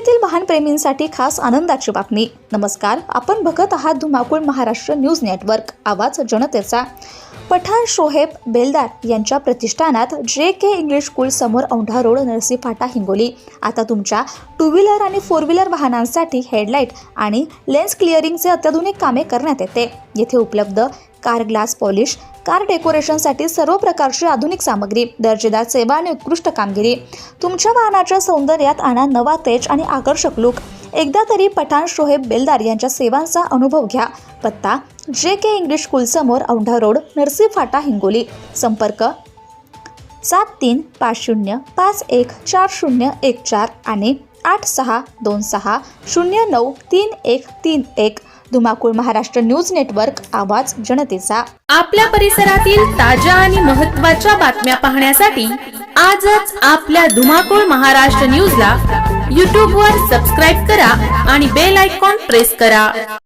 येथील वाहनप्रेमींसाठी खास आनंदाची बातमी. नमस्कार आपण बघत आहात धुमाकूळ महाराष्ट्र न्यूज नेटवर्क आवाज जनतेचा. पठाण शोहेब बेलदार यांच्या प्रतिष्ठानात जे के इंग्लिश स्कूल समोर औंढा रोड नरसी फाटा हिंगोली. आता तुमच्या टू व्हीलर आणि फोर व्हीलर वाहनांसाठी हेडलाईट आणि लेन्स क्लिअरिंगचे अत्याधुनिक कामे करण्यात येते. येथे उपलब्ध कार ग्लास पॉलिश कार डेकोरेशनसाठी सर्व प्रकारची आधुनिक सामग्री दर्जेदार सेवा आणि उत्कृष्ट कामगिरी. तुमच्या वाहनाच्या सौंदर्यात आणा नवा तेज आणि आकर्षक लुक एकदा तरी पठाण शोहेब बेलदार यांच्या सेवांचा अनुभव घ्या. पत्ता जे के इंग्लिश कुलसमोर औंढा रोड नरसी फाटा हिंगोली. संपर्क सात तीन पाच शून्य पाच एक चार शून्य एक चार आणि आठ सहा दोन सहा शून्य नऊ तीन एक तीन एक. धुमाकूळ महाराष्ट्र न्यूज नेटवर्क आवाज जनतेचा. आपल्या परिसरातील ताज्या आणि महत्त्वाच्या बातम्या पाहण्यासाठी आजच आपल्या धुमाकूळ महाराष्ट्र न्यूजला यूट्यूबवर सबस्क्राईब करा आणि बेल आयकॉन प्रेस करा.